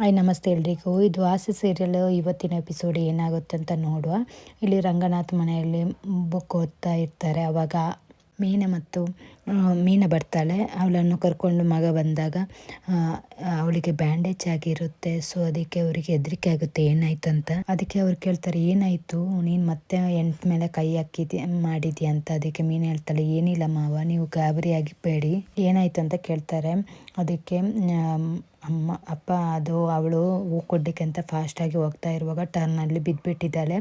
Hi ನಮಸ್ತೆ ಎಲ್ರಿಗೂ. ಇದು ಆಸೆ ಸೀರಿಯಲ್ ಇವತ್ತಿನ ಎಪಿಸೋಡ್ ಏನಾಗುತ್ತೆ ಅಂತ ನೋಡುವ. ಇಲ್ಲಿ ರಂಗನಾಥ್ ಮನೆಯಲ್ಲಿ ಬುಕ್ ಓದ್ತಾ ಇರ್ತಾರೆ. ಅವಾಗ ಮೀನ ಮತ್ತು ಮೀನ ಬರ್ತಾಳೆ. ಅವಳನ್ನು ಕರ್ಕೊಂಡು ಮಗ ಬಂದಾಗ ಅವಳಿಗೆ ಬ್ಯಾಂಡೇಜ್ ಆಗಿರುತ್ತೆ. ಸೊ ಅದಕ್ಕೆ ಅವರಿಗೆ ಹೆದರಿಕೆ ಆಗುತ್ತೆ ಏನಾಯ್ತು ಅಂತ ಅದಕ್ಕೆ ಅವ್ರು ಕೇಳ್ತಾರೆ, ಏನಾಯ್ತು? ನೀನು ಮತ್ತೆ ಎಂಟು ಮೇಲೆ ಕೈ ಹಾಕಿದ್ಯ, ಮಾಡಿದ್ಯಾ ಅಂತ. ಅದಕ್ಕೆ ಮೀನು ಹೇಳ್ತಾಳೆ, ಏನಿಲ್ಲ ಮಾವ, ನೀವು ಗಾಬರಿ ಆಗಿಬೇಡಿ ಏನಾಯ್ತು ಅಂತ ಕೇಳ್ತಾರೆ. ಅದಕ್ಕೆ ಅಮ್ಮ, ಅಪ್ಪ, ಅದು, ಅವಳು ಹೂ ಕೊಡ್ಲಿಕ್ಕೆ ಅಂತ ಫಾಸ್ಟಾಗಿ ಹೋಗ್ತಾ ಇರುವಾಗ ಟರ್ನಲ್ಲಿ ಬಿದ್ದುಬಿಟ್ಟಿದ್ದಾಳೆ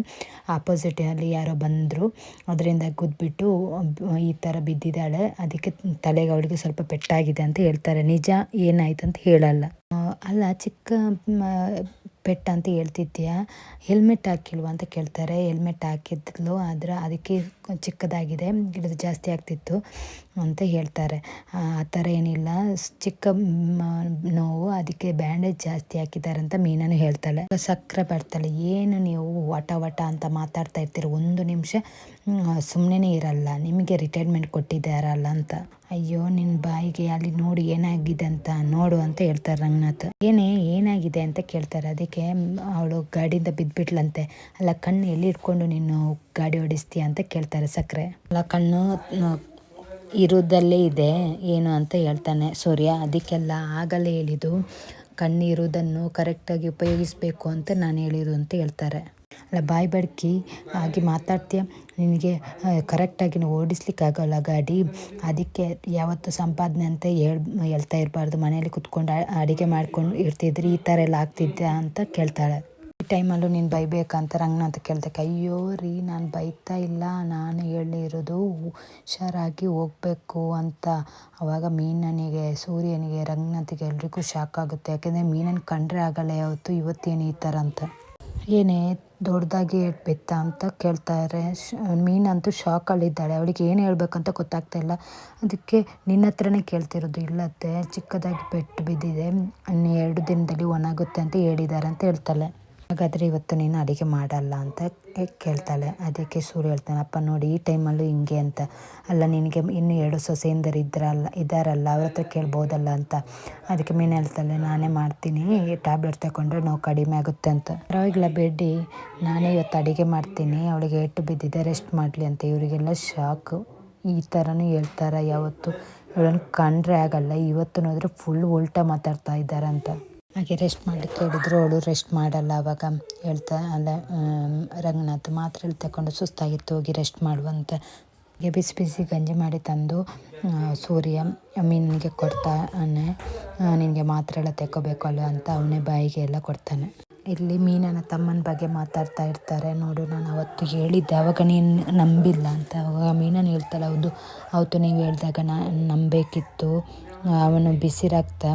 ಆಪೋಸಿಟಲ್ಲಿ ಯಾರೋ ಬಂದರು. ಅದರಿಂದ ಗುದ್ಬಿಟ್ಟು, ಈ ಥರ ಬಿದ್ದಿದ್ದಾಳೆ. ಅದಕ್ಕೆ ತಲೆಗೆ ಅವಳಿಗೆ ಸ್ವಲ್ಪ ಪೆಟ್ಟಾಗಿದೆ ಅಂತ ಹೇಳ್ತಾರೆ. ನಿಜ ಏನಾಯ್ತು ಅಂತ ಹೇಳಲ್ಲ. ಅಲ್ಲ, ಚಿಕ್ಕ ಪೆಟ್ಟು ಅಂತ ಹೇಳ್ತಿದ್ಯಾ ಹೆಲ್ಮೆಟ್ ಹಾಕಿಲ್ವ ಅಂತ ಕೇಳ್ತಾರೆ. ಹೆಲ್ಮೆಟ್ ಹಾಕಿದ್ಲು, ಆದರೆ ಅದಕ್ಕೆ ಚಿಕ್ಕದಾಗಿದೆ ಗಿಡದ ಜಾಸ್ತಿ ಆಗ್ತಿತ್ತು. ಅಂತ ಹೇಳ್ತಾರೆ. ಆ ಥರ ಏನಿಲ್ಲ. ಚಿಕ್ಕ ನೋವು, ಅದಕ್ಕೆ ಬ್ಯಾಂಡೇಜ್ ಜಾಸ್ತಿ ಹಾಕಿದ್ದಾರೆ ಅಂತ ಮೀನನು ಹೇಳ್ತಾಳೆ. ಸಕ್ಕರೆ ಬರ್ತಾಳೆ ಏನು ನೀವು ವಟ ವಟ ಅಂತ ಮಾತಾಡ್ತಾ ಇರ್ತೀರಿ? ಒಂದು ನಿಮಿಷ ಸುಮ್ಮನೆ ಇರಲ್ಲ. ನಿಮಗೆ ರಿಟೈರ್ಮೆಂಟ್ ಕೊಟ್ಟಿದ್ದಾರಲ್ಲ ಅಂತ. ಅಯ್ಯೋ ನಿನ್ನ ಬಾಯಿಗೆ ಅಲ್ಲಿ ನೋಡಿ ಏನಾಗಿದೆ ಅಂತ, ನೋಡು ಅಂತ ಹೇಳ್ತಾರೆ ರಂಗನಾಥ್. ಏನೇ, ಏನಾಗಿದೆ ಅಂತ ಕೇಳ್ತಾರೆ. ಅದಕ್ಕೆ ಅವಳು ಗಾಡಿಯಿಂದ ಬಿದ್ದುಬಿಟ್ಲಂತೆ ಅಲ್ಲ, ಕಣ್ಣು ಎಲ್ಲಿ ಇಟ್ಕೊಂಡು ನೀನು ಗಾಡಿ ಓಡಿಸ್ತೀಯ ಅಂತ ಕೇಳ್ತಾರೆ ಸಕ್ಕರೆ. ಅಲ್ಲ, ಕಣ್ಣು ಆ, ಇರೋದಲ್ಲೇ ಇದೆ. ಏನು ಅಂತ ಹೇಳ್ತಾನೆ. ಸೂರ್ಯ ಅದಕ್ಕೆಲ್ಲ ಆಗಲೇ ಹೇಳಿದ್ದು. ಕಣ್ಣಿರುವುದನ್ನು ಕರೆಕ್ಟಾಗಿ ಉಪಯೋಗಿಸಬೇಕು ಅಂತ ನಾನು ಹೇಳಿದ್ದು ಅಂತ ಹೇಳ್ತಾರೆ. ಅಲ್ಲ ಬಾಯಿ ಬಡ್ಕಿ ಆಗಿ ಮಾತಾಡ್ತೀಯ? ನಿನಗೆ ಕರೆಕ್ಟಾಗಿ ಓಡಿಸ್ಲಿಕ್ಕಾಗಲ್ಲ ಗಾಡಿ. ಅದಕ್ಕೆ ಯಾವತ್ತು ಸಂಪಾದನೆ ಅಂತ ಹೇಳ್ ಹೇಳ್ತಾ ಇರಬಾರ್ದು. ಮನೇಲಿ ಕುತ್ಕೊಂಡು ಅಡುಗೆ ಮಾಡ್ಕೊಂಡು ಇರ್ತಿದ್ರಿ ಈ ಥರ ಎಲ್ಲ ಆಗ್ತಿದ್ದ ಅಂತ ಕೇಳ್ತಾಳೆ. ಈ ಟೈಮಲ್ಲೂ ನೀನು ಬೈಬೇಕಂತ ರಂಗನಾಥ ಕೇಳ್ದಕ್ಕೆ ಅಯ್ಯೋ ರೀ, ನಾನು ಬೈತಾ ಇಲ್ಲ, ನಾನು ಹೇಳಿರೋದು ಹುಷಾರಾಗಿ ಹೋಗ್ಬೇಕು ಅಂತ. ಅವಾಗ ಮೀನನಿಗೆ, ಸೂರ್ಯನಿಗೆ ರಂಗನಾಥಿಗೆ ಎಲ್ರಿಗೂ ಶಾಕ್ ಆಗುತ್ತೆ. ಯಾಕೆಂದರೆ ಮೀನನ್ನು ಕಂಡ್ರೆ ಆಗಲ್ಲ ಯಾವತ್ತು, ಇವತ್ತೇನು ಈ ಥರ ಅಂತ. ಏನೇ ದೊಡ್ಡದಾಗಿ ಬೆತ್ತ ಅಂತ ಕೇಳ್ತಾರೆ ಶ- ಮೀನಂತೂ ಶಾಕಲ್ಲಿದ್ದಾಳೆ ಅವಳಿಗೆ ಏನು ಹೇಳ್ಬೇಕಂತ ಗೊತ್ತಾಗ್ತಾ ಇಲ್ಲ. ಅದಕ್ಕೆ ನಿನ್ನ ಹತ್ರನೇ ಕೇಳ್ತಿರೋದು, ಇಲ್ಲತ್ತೆ, ಚಿಕ್ಕದಾಗಿ ಬೆಟ್ಟು ಬಿದ್ದಿದೆ ಎರಡು ದಿನದಲ್ಲಿ ಒಣಗುತ್ತೆ ಅಂತ ಹೇಳಿದ್ದಾರೆ ಅಂತ ಹೇಳ್ತಾಳೆ. ಹಾಗಾದರೆ ಇವತ್ತು ನೀನು ಅಡುಗೆ ಮಾಡಲ್ಲ ಅಂತ ಕೇಳ್ತಾಳೆ. ಅದಕ್ಕೆ ಸೂರ್ಯ ಹೇಳ್ತಾನೆ, ಅಪ್ಪ ನೋಡಿ ಈ ಟೈಮಲ್ಲೂ ಹಿಂಗೆ ಅಂತ. ಅಲ್ಲ, ನಿನಗೆ ಇನ್ನು ಎರಡು ಸೊಸೆಯಿಂದರು ಇದ್ರಲ್ಲ ಇದ್ದಾರಲ್ಲ ಅವ್ರ ಹತ್ರ ಕೇಳ್ಬೋದಲ್ಲ ಅಂತ. ಅದಕ್ಕೆ ಮೀನು ಹೇಳ್ತಾಳೆ, ನಾನೇ ಮಾಡ್ತೀನಿ, ಟ್ಯಾಬ್ಲೆಟ್ ತಗೊಂಡ್ರೆ ನೋವು ಕಡಿಮೆ ಆಗುತ್ತೆ ಅಂತ. ಪರವಾಗಿಲ್ಲ ಬೇಡಿ ನಾನೇ ಇವತ್ತು ಅಡುಗೆ ಮಾಡ್ತೀನಿ, ಅವಳಿಗೆ ಏಟು ಬಿದ್ದಿದೆ, ರೆಸ್ಟ್ ಮಾಡಲಿ ಅಂತ. ಇವರಿಗೆಲ್ಲ ಶಾಕು. ಈ ಥರನೂ ಹೇಳ್ತಾರೆ ಯಾವತ್ತು? ಇವಳನ್ನು ಕಂಡ್ರೆ ಆಗಲ್ಲ, ಇವತ್ತು ನೋಡಿದ್ರೆ ಫುಲ್ ಉಲ್ಟಾ ಮಾತಾಡ್ತಾ ಇದ್ದಾರೆ ಅಂತ ಹಾಗೆ ರೆಸ್ಟ್ ಮಾಡ್ಲಿಕ್ಕೆ ಹೇಳಿದರು ಅವಳು ರೆಸ್ಟ್ ಮಾಡಲ್ಲ, ಅವಾಗ ಹೇಳ್ತಾ, ಅಲ್ಲ ರಂಗನಾಥ್ ಮಾತ್ರೆ ತಗೊಂಡು ಸುಸ್ತಾಗಿತ್ತು, ಹೋಗಿ ರೆಸ್ಟ್ ಮಾಡುವಂತ. ಹಾಗೆ ಬಿಸಿ ಬಿಸಿ ಗಂಜಿ ಮಾಡಿ ತಂದು ಸೂರ್ಯ ಮೀನಿಗೆ ಕೊಡ್ತಾನೆ ನಿನಗೆ ಮಾತ್ರೆ ಎಲ್ಲ ಅಲ್ಲ ಅಂತ ಅವನೇ ಬಾಯಿಗೆ ಎಲ್ಲ ಕೊಡ್ತಾನೆ. ಇಲ್ಲಿ ಮೀನನ ತಮ್ಮನ ಬಗ್ಗೆ ಮಾತಾಡ್ತಾ ಇರ್ತಾರೆ. ನೋಡು, ನಾನು ಅವತ್ತು ಹೇಳಿದ್ದೆ. ಅವಾಗ ನೀನು ನಂಬಿಲ್ಲ ಅಂತ. ಅವಾಗ ಮೀನನ್ನು ಹೇಳ್ತಾಳೆ, ಹೌದು ಅವತ್ತು ನೀವು ಹೇಳಿದಾಗ ನಾನು ನಂಬಬೇಕಿತ್ತು ಅವನು ರಕ್ತ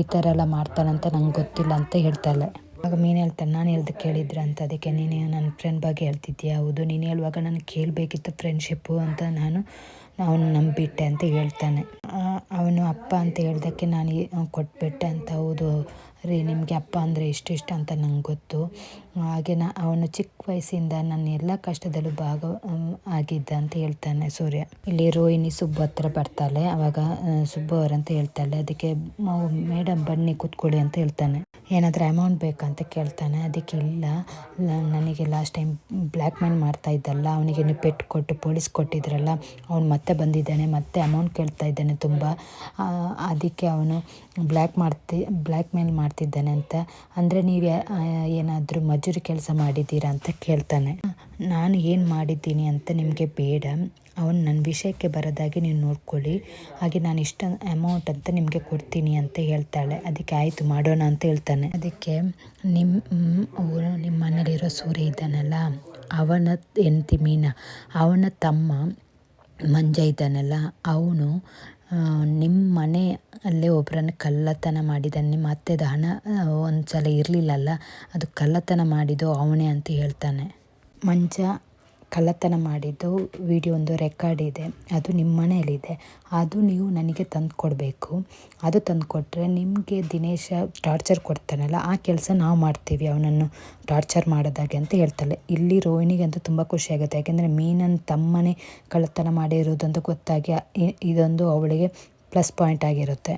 ಈ ಥರ ಎಲ್ಲ ಮಾಡ್ತಾನಂತ ನಂಗೆ ಗೊತ್ತಿಲ್ಲ ಅಂತ ಹೇಳ್ತಾಳೆ. ಆಗ ಮೀನು ಹೇಳ್ತಾನೆ, ನಾನು ಹೇಳ್ದು ಕೇಳಿದ್ರೆ ಅಂತ. ಅದಕ್ಕೆ ನೀನು ನನ್ನ ಫ್ರೆಂಡ್ ಬಗ್ಗೆ ಹೇಳ್ತಿದ್ದೀಯ ಹೌದು, ನೀನು ಹೇಳುವಾಗ ನಾನು ಕೇಳಬೇಕಿತ್ತು ಫ್ರೆಂಡ್ಶಿಪ್ಪು ಅಂತ ನಾನು, ಅವನು ನಂಬಿಟ್ಟೆ ಅಂತ ಹೇಳ್ತಾನೆ. ಅವನು ಅಪ್ಪ ಅಂತ ಹೇಳ್ದಕ್ಕೆ ನಾನು ಕೊಟ್ಬಿಟ್ಟೆ ಅಂತ ಹೌದು. ರೀ, ನಿಮಗೆ ಅಪ್ಪ ಅಂದರೆ ಇಷ್ಟಿಷ್ಟ ಇಷ್ಟ ಅಂತ ನಂಗೆ ಗೊತ್ತು. ಹಾಗೆ ನಾ, ಅವನು ಚಿಕ್ಕ ವಯಸ್ಸಿಂದ ನನ್ನ ಎಲ್ಲ ಕಷ್ಟದಲ್ಲೂ ಭಾಗ ಆಗಿದ್ದ ಅಂತ ಹೇಳ್ತಾನೆ ಸೂರ್ಯ. ಇಲ್ಲಿ ರೋಹಿಣಿ ಸುಬ್ಬು ಹತ್ರ ಬರ್ತಾಳೆ. ಅವಾಗ ಸುಬ್ಬು ಅವರಂತ ಹೇಳ್ತಾಳೆ. ಅದಕ್ಕೆ ಮೇಡಮ್ ಬನ್ನಿ ಕೂತ್ಕೊಳ್ಳಿ ಅಂತ ಹೇಳ್ತಾನೆ. ಏನಾದರೂ ಅಮೌಂಟ್ ಬೇಕಂತ ಕೇಳ್ತಾನೆ. ಅದಕ್ಕೆ ಇಲ್ಲ. ನನಗೆ ಲಾಸ್ಟ್ ಟೈಮ್ ಬ್ಲ್ಯಾಕ್ ಮೇಲ್ ಮಾಡ್ತಾ ಇದ್ದಲ್ಲ. ಅವನಿಗೆ ನೀವು ಪೆಟ್ಟು ಕೊಟ್ಟು, ಪೊಲೀಸ್ ಕೊಟ್ಟಿದ್ರಲ್ಲ. ಅವ್ನು ಮತ್ತೆ ಬಂದಿದ್ದಾನೆ. ಮತ್ತೆ ಅಮೌಂಟ್ ಕೇಳ್ತಾ ಇದ್ದಾನೆ ತುಂಬ. ಅದಕ್ಕೆ ಅವನು ಬ್ಲ್ಯಾಕ್ ಮಾಡ್ತಿ ಬ್ಲ್ಯಾಕ್ ಮೇಲ್ ಮಾಡ್ತಿದ್ದಾನೆ ಅಂತ. ಅಂದರೆ ನೀವು ಏನಾದರೂ ಮಜೂರಿ ಕೆಲಸ ಮಾಡಿದ್ದೀರಾ ಅಂತ ಕೇಳ್ತಾನೆ, ನಾನು ಏನು ಮಾಡಿದ್ದೀನಿ ಅಂತ ನಿಮಗೆ ಬೇಡ. ಅವನು ನನ್ನ ವಿಷಯಕ್ಕೆ ಬರೋದಾಗಿ ನೀವು ನೋಡ್ಕೊಳ್ಳಿ. ಹಾಗೆ ನಾನು ಇಷ್ಟ ಅಮೌಂಟ್ ಅಂತ ನಿಮಗೆ ಕೊಡ್ತೀನಿ ಅಂತ ಹೇಳ್ತಾಳೆ. ಅದಕ್ಕೆ ಆಯಿತು, ಮಾಡೋಣ ಅಂತ ಹೇಳ್ತಾನೆ. ಅದಕ್ಕೆ ನಿಮ್ಮ ಊರು ನಿಮ್ಮ ಮನೇಲಿರೋ ಸೂರ್ಯ ಇದ್ದಾನಲ್ಲ, ಅವನ ಹೆಂಡತಿ ಮೀನಾ, ಅವನ ತಮ್ಮ ಮಂಜ ಇದ್ದಾನಲ್ಲ, ಅವನು ನಿಮ್ಮ ಮನೆ ಅಲ್ಲೇ ಒಬ್ಬರನ್ನು ಕಳ್ಳತನ ಮಾಡಿದ್ದಾನೆ ನಿಮ್ಮ ಅತ್ತೆದ ಹಣ ಒಂದು ಸಲ ಇರಲಿಲ್ಲಲ್ಲ, ಅದು ಕಳ್ಳತನ ಮಾಡಿದ್ದು ಅವನೇ ಅಂತ ಹೇಳ್ತಾನೆ. ಮಂಜ ಕಳ್ಳತನ ಮಾಡಿದ್ದು ವಿಡಿಯೋ ಒಂದು ರೆಕಾರ್ಡ್ ಇದೆ. ಅದು ನಿಮ್ಮ ಮನೆಯಲ್ಲಿದೆ. ಅದು ನೀವು ನನಗೆ ತಂದು ಕೊಡಬೇಕು ಅದು ತಂದು ಕೊಟ್ಟರೆ ನಿಮಗೆ ದಿನೇಶ ಟಾರ್ಚರ್ ಕೊಡ್ತಾನಲ್ಲ, ಆ ಕೆಲಸ ನಾವು ಮಾಡ್ತೀವಿ ಅವನನ್ನು ಟಾರ್ಚರ್ ಮಾಡೋದಾಗೆ ಅಂತ ಹೇಳ್ತಾಳೆ. ಇಲ್ಲಿ ರೋಹಿಣಿಗಂತೂ ತುಂಬ ಖುಷಿಯಾಗುತ್ತೆ ಯಾಕೆಂದರೆ ಮೀನನ್ನು ತಮ್ಮನೇ ಕಳ್ಳತನ ಮಾಡಿರೋದಂತ ಗೊತ್ತಾಗಿ ಇದೊಂದು ಅವಳಿಗೆ ಪ್ಲಸ್ ಪಾಯಿಂಟ್ ಆಗಿರುತ್ತೆ.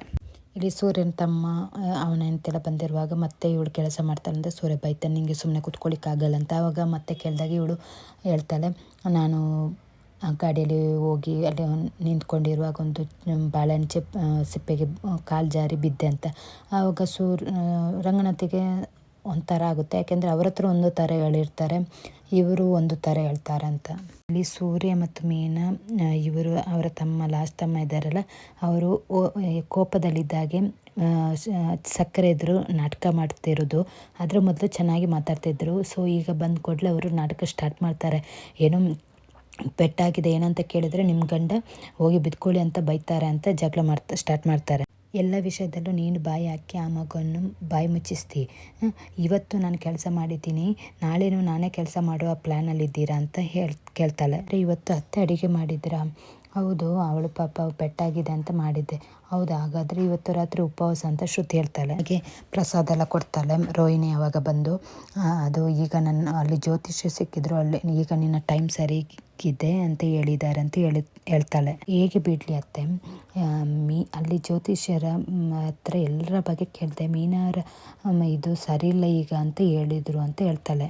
ಇಲ್ಲಿ ಸೂರ್ಯನ ತಮ್ಮ ಅವನ ಹೆಂಡ್ತಿಯೆಲ್ಲ ಬಂದಿರುವಾಗ ಮತ್ತೆ ಇವಳು ಕೆಲಸ ಮಾಡ್ತಾಳಂತ ಸೂರ್ಯ ಬೈತಾನೆ, ನಿಂಗೆ ಸುಮ್ಮನೆ ಕೂತ್ಕೊಳ್ಳಿಕ್ಕಾಗಲ್ಲ ಅಂತ ಆವಾಗ ಮತ್ತೆ ಕೇಳಿದಾಗ ಇವಳು ಹೇಳ್ತಾಳೆ, ನಾನು ಗಾಡಿಯಲ್ಲಿ ಹೋಗಿ ಅಲ್ಲಿ ನಿಂತ್ಕೊಂಡಿರುವಾಗ ಒಂದು ಬಾಳೆಹಣ್ಣು ಸಿಪ್ಪೆಗೆ ಕಾಲು ಜಾರಿ ಬಿದ್ದೆ ಅಂತ. ಆವಾಗ ಸೂರ್ ರಂಗನಾಥಿಗೆ ಒಂಥರ ಆಗುತ್ತೆ. ಯಾಕೆಂದರೆ ಅವ್ರ ಹತ್ರ ಒಂದು ಥರ ಹೇಳಿರ್ತಾರೆ ಇವರು ಒಂದು ಥರ ಹೇಳ್ತಾರೆ ಅಂತ ಇಲ್ಲಿ ಸೂರ್ಯ ಮತ್ತು ಮೀನ ಇವರು ಅವರ ತಮ್ಮ, ಲಾಸ್ಟ್ ತಮ್ಮ ಇದ್ದಾರಲ್ಲ ಅವರು ಕೋಪದಲ್ಲಿದ್ದಾಗೆ ಸಕ್ಕರೆ ಎದುರು ನಾಟಕ ಮಾಡ್ತಿರೋದು. ಅದರ ಮೊದಲು ಚೆನ್ನಾಗಿ ಮಾತಾಡ್ತಿದ್ರು. ಸೊ ಈಗ ಬಂದ ಕೂಡಲೇ ಅವರು ನಾಟಕ ಸ್ಟಾರ್ಟ್ ಮಾಡ್ತಾರೆ. ಏನು ಪೆಟ್ಟಾಗಿದೆ ಏನಂತ ಕೇಳಿದರೆ ನಿಮ್ಮ ಗಂಡ ಹೋಗಿ ಬಿದ್ಕೊಳ್ಳಿ ಅಂತ ಬೈತಾರೆ ಅಂತ ಜಗಳ ಮಾಡ್ತಾ ಸ್ಟಾರ್ಟ್ ಮಾಡ್ತಾರೆ. ಎಲ್ಲ ವಿಷಯದಲ್ಲೂ ನೀನು ಬಾಯಿ ಹಾಕಿ ಆ ಮಗುವನ್ನು ಬಾಯಿ ಮುಚ್ಚಿಸ್ತಿ. ಇವತ್ತು ನಾನು ಕೆಲಸ ಮಾಡಿದ್ದೀನಿ. ನಾಳೆನೂ ನಾನೇ ಕೆಲಸ ಮಾಡುವ ಪ್ಲ್ಯಾನಲ್ಲಿದ್ದೀರಾ ಅಂತ ಹೇಳ್, ಕೇಳ್ತಾಳೆ. ಇವತ್ತು ಅತ್ತೆ ಅಡುಗೆ ಮಾಡಿದ್ರಾ ಹೌದು, ಅವಳು ಪಾಪ ಪೆಟ್ಟಾಗಿದೆ ಅಂತ ಮಾಡಿದ್ದೆ. ಹೌದು, ಹಾಗಾದರೆ ಇವತ್ತು ರಾತ್ರಿ ಉಪವಾಸ ಅಂತ ಶ್ರುತಿ ಹೇಳ್ತಾಳೆ. ಹಾಗೆ ಪ್ರಸಾದ ಎಲ್ಲ ಕೊಡ್ತಾಳೆ. ರೋಹಿಣಿ ಯಾವಾಗ ಬಂದು ಅದು ಈಗ ನನ್ನ, ಅಲ್ಲಿ ಜ್ಯೋತಿಷ್ಯ ಸಿಕ್ಕಿದ್ರು ಅಲ್ಲಿ, ಈಗ ನಿನ್ನ ಟೈಮ್ ಸರಿಗಿದೆ ಅಂತ ಹೇಳಿದ್ದಾರೆ ಅಂತ ಹೇಳಿ, ಹೇಳ್ತಾಳೆ. ಹೇಗೆ ಬಿಡಲಿ ಅತ್ತೆ? ಮೀ, ಅಲ್ಲಿ ಜ್ಯೋತಿಷ್ಯರ ಹತ್ರ ಎಲ್ಲರ ಬಗ್ಗೆ ಕೇಳಿದೆ, ಮೀನಾರ ಇದು ಸರಿಯಿಲ್ಲ ಈಗ ಅಂತ ಹೇಳಿದರು ಅಂತ ಹೇಳ್ತಾಳೆ.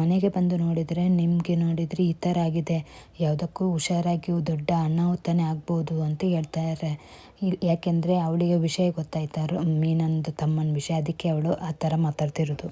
ಮನೆಗೆ ಬಂದು ನೋಡಿದರೆ ನಿಮಗೆ ನೋಡಿದರೆ ಈ ಥರ ಆಗಿದೆ. ಯಾವುದಕ್ಕೂ ಹುಷಾರಾಗಿ ದೊಡ್ಡ ಅನಾಹುತನೇ ಆಗ್ಬೋದು ಅಂತ ಹೇಳ್ತಾರೆ. ಯಾಕೆಂದರೆ ಅವಳಿಗೆ ವಿಷಯ ಗೊತ್ತಾಯ್ತಾರ ಮೀನಂದು ತಮ್ಮನ ವಿಷಯ, ಅದಕ್ಕೆ ಅವಳು ಆ ಥರ ಮಾತಾಡ್ತಿರೋದು.